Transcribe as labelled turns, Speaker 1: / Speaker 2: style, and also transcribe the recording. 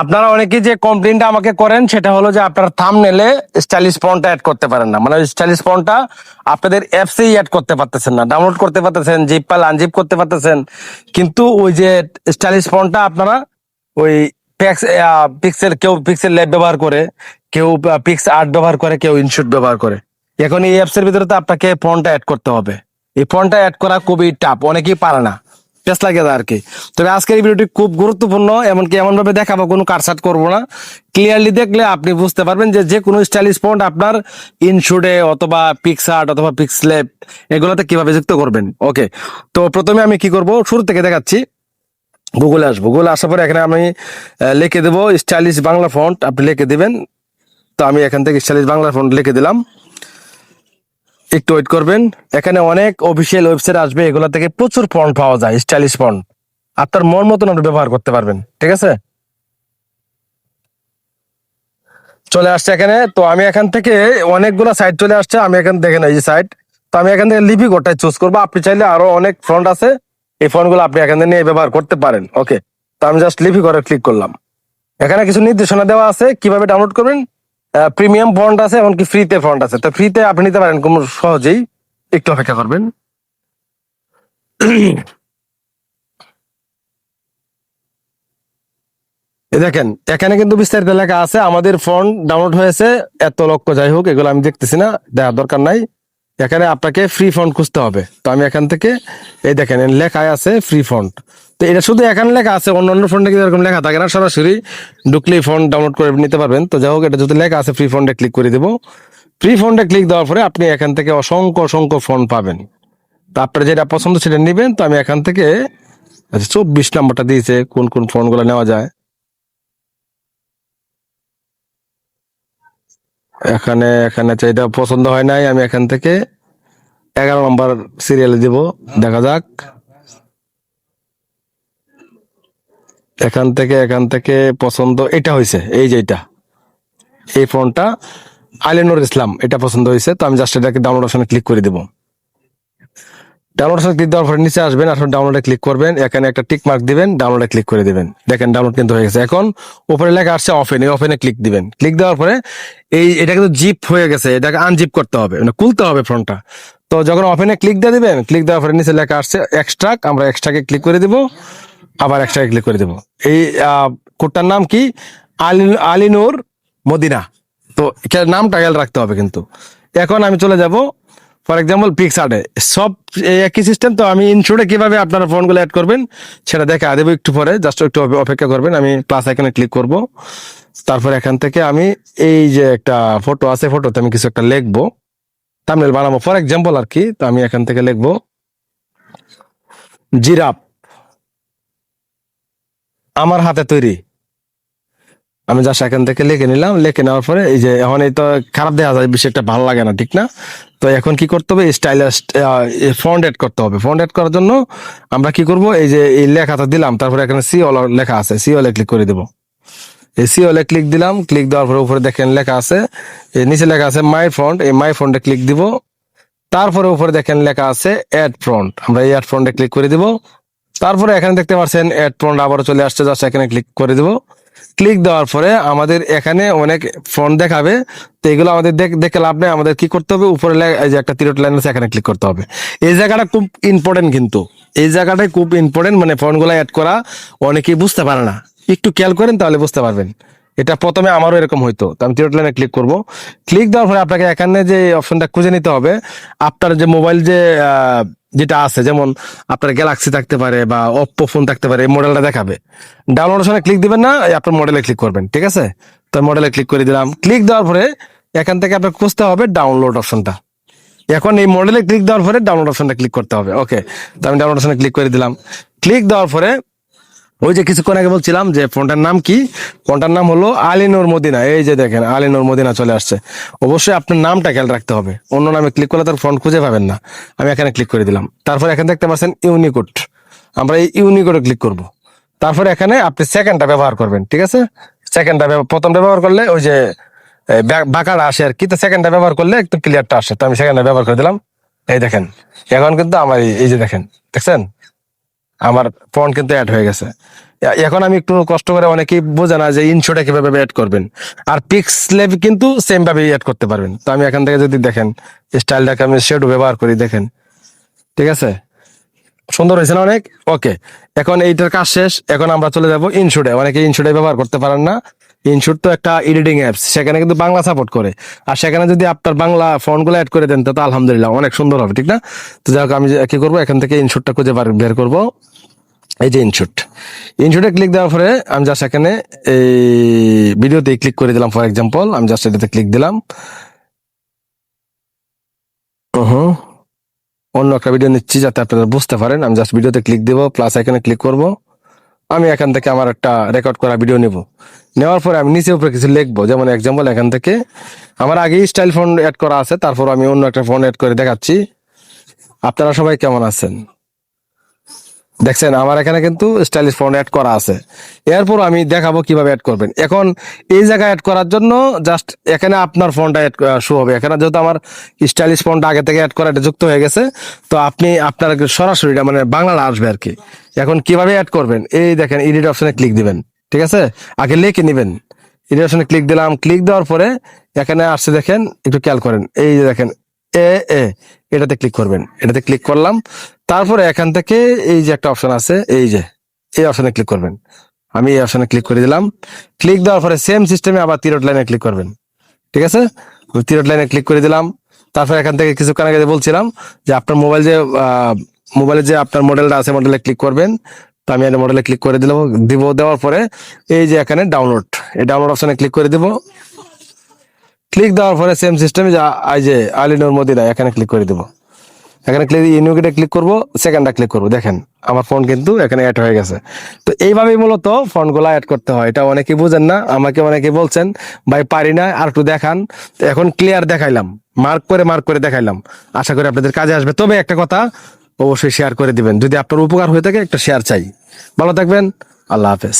Speaker 1: আপনারা অনেকে যে কমপ্লেনটা আমাকে করেন, সেটা হলো যে আপনার থামনেলে স্টাইলিশ ফন্টটা অ্যাড করতে পারেন না। মানে স্টাইলিশ ফন্টটা আপনাদের অ্যাপসেই অ্যাড করতে পারতেছেন না। ডাউনলোড করতে পারতেছেন জিপ পাল আনজিপ করতে পারতেছেন। কিন্তু ওই যে স্টাইলিশ ফন্টটা আপনারা ওই পিক্সেল কেউ পিক্সেল ল্যাব ব্যবহার করে, কেউ পিক্স আর্ট ব্যবহার করে, কেউ ইনশুট ব্যবহার করে। এখন এই অ্যাপসের ভিতরে তো আপনাকে ফোনটা অ্যাড করতে হবে। এই ফোনটা অ্যাড করা খুবই টাফ অনেকেই পারে না। পেস লাগে আর কি। তবে আজকের এই ভিডিওটি খুব গুরুত্বপূর্ণ, এমনকি এমনভাবে দেখাবো, কোনো কারসাট করব না। ক্লিয়ারলি দেখলে আপনি বুঝতে পারবেন যে যে কোনো স্টাইলিশ ফন্ট আপনার ইনশুটে অথবা পিক্সার্ট অথবা পিক্সলেপ এগুলোতে কীভাবে যুক্ত করবেন। ওকে তো প্রথমে আমি কি করব, শুরু থেকে দেখাচ্ছি। গুগলে আসব। গুগলে আসার পরে এখানে আমি লিখে দেবো স্টাইলিশ বাংলা ফন্ট আপনি লিখে দিবেন। তো আমি এখান থেকে স্টাইলিশ বাংলা ফন্ট লিখে দিলাম। একটু ওয়েট করবেন। এখানে অনেক অফিসিয়াল ওয়েবসাইট আসবে, এগুলো থেকে প্রচুর ফন্ট পাওয়া যায় স্টাইলিশ ফন্ট আপনার মন মতন আপনি ব্যবহার করতে পারবেন, ঠিক আছে? চলে আসছে এখানে, তো আমি এখান থেকে অনেকগুলো সাইট চলে আসছে, আমি এখান দেখেন এই যে সাইট তো আমি এখান থেকে লিপি কোডটাই চুজ করব। আপনি চাইলে আরও অনেক ফন্ট আছে, এই ফোনগুলো আপনি এখান থেকে নিয়ে ব্যবহার করতে পারেন ওকে তো আমি জাস্ট লিপি করে ক্লিক করলাম। এখানে কিছু নির্দেশনা দেওয়া আছে, কীভাবে ডাউনলোড করবেন? প্রিমিয়াম ফন্ট আছে এমনকি ফ্রিতে ফন্ট আছে। তো ফ্রিতে আপনি নিতে পারেন খুব সহজেই। একটু অপেক্ষা করবেন। দেখেন, এখানে কিন্তু বিস্তারিত লেখা আছে, আমাদের ফোন ডাউনলোড হয়েছে, এত লক্ষ যাই হোক, এগুলো আমি দেখতেছি না, দেখার দরকার নাই। এখানে আপনাকে ফ্রি ফন্ট খুঁজতে হবে। তো আমি এখান থেকে, এই দেখেন, লেখায় আছে ফ্রি ফন্ট তো এটা শুধু এখানে লেখা আছে অন্য অন্য ফোনটা কিন্তু এরকম লেখা থাকে না, সরাসরি ঢুকলেই ফোন ডাউনলোড করে নিতে পারবেন। তো যাই হোক, এটা যদি লেখা আছে ফ্রি ফন্টে ক্লিক করে দিব। ফ্রি ফন্টে ক্লিক দেওয়ার পরে আপনি এখান থেকে অসংখ্য অসংখ্য ফোন পাবেন। তো আপনার যেটা পছন্দ সেটা নেবেন। তো আমি এখান থেকে আচ্ছা চব্বিশ নাম্বারটা দিয়েছে, কোন কোন ফোনগুলো নেওয়া যায়? এখানে এখানে এটা পছন্দ হয় নাই, আমি এখান থেকে এগারো নম্বর সিরিয়ালে দিব। দেখা যাক। এখান থেকে এখান থেকে পছন্দ, এটা হয়েছে এই যে এটা। এই ফোনটা আলিনুর ইসলাম, এটা পছন্দ হয়েছে তো আমি জাস্ট এটাকে ডাউনলোড অপশনে ক্লিক করে দেবো। ডাউনলোড অপশনে ক্লিক দেওয়ার পরে নিচে আসবেন আসলে ডাউনলোডে ক্লিক করবেন, এখানে একটা টিক মার্ক দিবেন ডাউনলোডে ক্লিক করে দিবেন। দেখেন ডাউনলোড কিন্তু হয়ে গেছে। এখন উপরে লেখা আসছে ওপেন এই ওপেনে ক্লিক দিবেন। ক্লিক দেওয়ার পরে এই, এটা কিন্তু জিপ হয়ে গেছে, এটাকে আনজিপ করতে হবে মানে খুলতে হবে ফোনটা। তো যখন ওপেনে ক্লিক দিয়ে দিবেন ক্লিক দেওয়ার পরে নিচে লেখা আসছে এক্সট্রাক আমরা এক্সট্রাকে ক্লিক করে দিব। আবার এক্সট্রাকে ক্লিক করে দিব। এই কোডটার নাম কি? আলি, আলিনুর মদিনা। তো নামটা খেয়াল রাখতে হবে কিন্তু। এখন আমি চলে যাব ফর এক্সাম্পল পিক্সার্টে সব একই সিস্টেম তো আমি ইনশোরে কীভাবে আপনারা ফোনগুলো অ্যাড করবেন, সেটা দেখে দেবো একটু পরে। জাস্ট একটু অপেক্ষা করবেন, আমি প্লাস এখানে ক্লিক করব। তারপর এখান থেকে আমি এই যে একটা ফটো আছে ফটোতে আমি কিছু একটা লিখব। তামিল বানাবো ফর এক্সাম্পল আর কি, তো আমি এখান থেকে লিখব জিরাপ আমার হাতে তৈরি। আমি জাস্ট এখান থেকে লিখে নিলাম, লিখে নেওয়ার পরে এই যে এখন এই তো খারাপ দেখা যায়, বেশি একটা ভালো লাগে না, ঠিক না? তো এখন কি করতে হবে? স্টাইলাস ফন্ট এড করতে হবে। ফন্ট এড করার জন্য আমরা কি করব? এই যে এই লেখাটা দিলাম, তারপরে এখানে সি অল লেখা আছে। সি অলে ক্লিক করে দেবো। এই সি অলে ক্লিক দিলাম ক্লিক দেওয়ার পরে উপরে দেখেন লেখা আছে। এই নিচে লেখা আছে মাই ফ্রন্ট এই মাই ফ্রন্টে ক্লিক দিব। তারপরে উপরে দেখেন লেখা আছে অ্যাড ফ্রন্ট আমরা এই অ্যাড ফ্রন্টে ক্লিক করে দিব। তারপরে এখানে দেখতে পাচ্ছেন অ্যাড ফ্রন্ট আবারও চলে আসছে জাস্ট এখানে ক্লিক করে দেবো। ক্লিক দেওয়ার পরে আমাদের এখানে অনেক ফন্ট দেখাবে, তো এগুলো আমাদের দেখ- লাভ নেই, আমাদের কি করতে হবে? উপরে এই যে একটা তিরট লাইন আছে, এখানে ক্লিক করতে হবে। এই জায়গাটা খুব ইম্পর্টেন্ট কিন্তু। এই জায়গাটাই খুব ইম্পর্টেন্ট মানে ফন্টগুলো অ্যাড করা অনেকেই বুঝতে পারে না। একটু খেয়াল করেন, তাহলে বুঝতে পারবেন। এটা প্রথমে আমারও এরকম হইতো, তো আমি তিরট লাইনে ক্লিক করব। ক্লিক দেওয়ার পরে আপনাকে এখানে যে অপশনটা খুঁজে নিতে হবে, আপনার যে মোবাইল যে যেটা আছে, যেমন আপনার গ্যালাক্সি থাকতে পারে বা অপ্পো ফোন থাকতে পারে, এই মডেলটা দেখাবে। ডাউনলোড অপশনে ক্লিক দিবেন না আপনার মডেলে ক্লিক করবেন, ঠিক আছে? তো মডেলে ক্লিক করে দিলাম। ক্লিক দেওয়ার পরে এখান থেকে আপনার খুঁজতে হবে ডাউনলোড অপশনটা এখন এই মডেলে ক্লিক দেওয়ার পরে ডাউনলোড অপশনটা ক্লিক করতে হবে ওকে তো আমি ডাউনলোড অপশনে ক্লিক করে দিলাম। ক্লিক দেওয়ার পরে ওই যে কিছুক্ষণ আগে বলছিলাম যে ফোনটার নাম কি? ফোনটার নাম হলো আলিনুর মদিনা। এই যে দেখেন, আলিনুর মদিনা চলে আসছে। অবশ্যই আপনার নামটা খেয়াল রাখতে হবে। অন্য নামে ক্লিক করলে তার ফোন খুঁজে পাবেন না। আমি এখানে ক্লিক করে দিলাম। তারপর এখানে দেখতে পাচ্ছেন ইউনিকোড আমরা এই ইউনিকোডে ক্লিক করব। তারপরে এখানে আপনি সেকেন্ডটা ব্যবহার করবেন, ঠিক আছে? সেকেন্ডটা প্রথমটা ব্যবহার করলে ওই যে বাঁকাটা আসে আর কি, তো সেকেন্ডটা ব্যবহার করলে একটু ক্লিয়ারটা আসে। তো আমি সেকেন্ডটা ব্যবহার করে দিলাম। এই দেখেন, এখন কিন্তু আমার এই যে দেখেন, দেখছেন? আমার ফন্ট কিন্তু অ্যাড হয়ে গেছে। এখন আমি একটু কষ্ট করে অনেকেই বোঝে না যে ইনশোটা কীভাবে অ্যাড করবেন। আর পিক্স লেভ কিন্তু সেম ভাবে অ্যাড করতে পারবেন। তো আমি এখান থেকে যদি দেখেন, স্টাইলটাকে আমি শেডও ব্যবহার করি, দেখেন। ঠিক আছে? সুন্দর হয়েছে না অনেক? ওকে এখন এইটার কাজ শেষ। এখন আমরা চলে যাব ইনশুটে অনেকে ইনশুটে ব্যবহার করতে পারেন না। ইনশুট তো একটা এডিটিং অ্যাপস সেখানে কিন্তু বাংলা সাপোর্ট করে। আর সেখানে যদি আপনার বাংলা ফন্টগুলো অ্যাড করে দেন, তো আলহামদুলিল্লাহ অনেক সুন্দর হবে, ঠিক না? তো যাই হোক, আমি কি করব? এখান থেকে ইনশুটটা খুঁজে বের করব। এই যে ইনশুট ইনশুটে ক্লিক দেওয়ার পরে আমি জাস্ট এখানে এই ভিডিওতে ক্লিক করে দিলাম ফর এক্সাম্পল আমি জাস্ট এটাতে ক্লিক দিলাম। হুম অন্য একটা ভিডিও নিচ্ছি যাতে আপনারা বুঝতে পারেন। আমি জাস্ট ভিডিওতে ক্লিক দিব প্লাস এখানে ক্লিক করব। আমি এখান থেকে আমার একটা রেকর্ড করা ভিডিও নেব। নেওয়ার পরে আমি নিচে উপরে কিছু লিখব। যেমন এক্সাম্পল এখান থেকে আমার আগেই স্টাইল ফোন অ্যাড করা আছে, তারপর আমি অন্য একটা ফোন অ্যাড করে দেখাচ্ছি। আপনারা সবাই কেমন আছেন? দেখছেন, আমার এখানে কিন্তু স্টাইলিশ ফোন অ্যাড করা আছে। এরপর আমি দেখাবো কীভাবে অ্যাড করবেন। এখন এই জায়গায় অ্যাড করার জন্য জাস্ট এখানে আপনার ফোনটা অ্যাড শো হবে। এখানে যেহেতু আমার স্টাইলিশ ফোনটা আগে থেকে অ্যাড করা এটা যুক্ত হয়ে গেছে, তো আপনি আপনার সরাসরিটা মানে বাংলা আসবে আর কি। এখন কীভাবে অ্যাড করবেন? এই দেখেন এডিট অপশনে ক্লিক দিবেন। ঠিক আছে? আগে লিখে নেবেন। এডিট অপশনে ক্লিক দিলাম। ক্লিক দেওয়ার পরে এখানে আসছে দেখেন, একটু খেয়াল করেন। এই যে দেখেন এ এ, এটাতে ক্লিক করবেন। এটাতে ক্লিক করলাম। তারপরে এখান থেকে এই যে একটা অপশন আছে, এই যে, এই অপশনে ক্লিক করবেন। আমি এই অপশনে ক্লিক করে দিলাম। ক্লিক দেওয়ার পরে সেম সিস্টেমে আবার তিরট লাইনে ক্লিক করবেন। ঠিক আছে? তিরট লাইনে ক্লিক করে দিলাম। তারপর এখান থেকে কিছুক্ষণ আগে বলছিলাম যে আপনার মোবাইল যে মোবাইলে যে আপনার মডেলটা আছে মডেলে ক্লিক করবেন। তো আমি মডেলে ক্লিক করে দিলাম, দিব দেওয়ার পরে এই যে এখানে ডাউনলোড এই ডাউনলোড অপশনে ক্লিক করে দিব। ক্লিক দেওয়ার পরে সেম সিস্টেমে যে আই যে আলিনুর মদিনা, এখানে ক্লিক করে দিব। এখানে ক্লিক ইউনিউকেটে ক্লিক করব সেকেন্ডটা ক্লিক করব। দেখেন, আমার ফোন কিন্তু এখানে অ্যাড হয়ে গেছে। তো এইভাবেই মূলত ফোনগুলো অ্যাড করতে হয়। এটা অনেকেই বুঝেন না, আমাকে অনেকে বলছেন, ভাই, পারি না, আর একটু দেখান। এখন ক্লিয়ার দেখাইলাম মার্ক করে মার্ক করে দেখাইলাম। আশা করি আপনাদের কাজে আসবে। তবে একটা কথা অবশ্যই শেয়ার করে দিবেন। যদি আপনার উপকার হয়ে থাকে, একটা শেয়ার চাই। ভালো থাকবেন, আল্লাহ হাফেজ।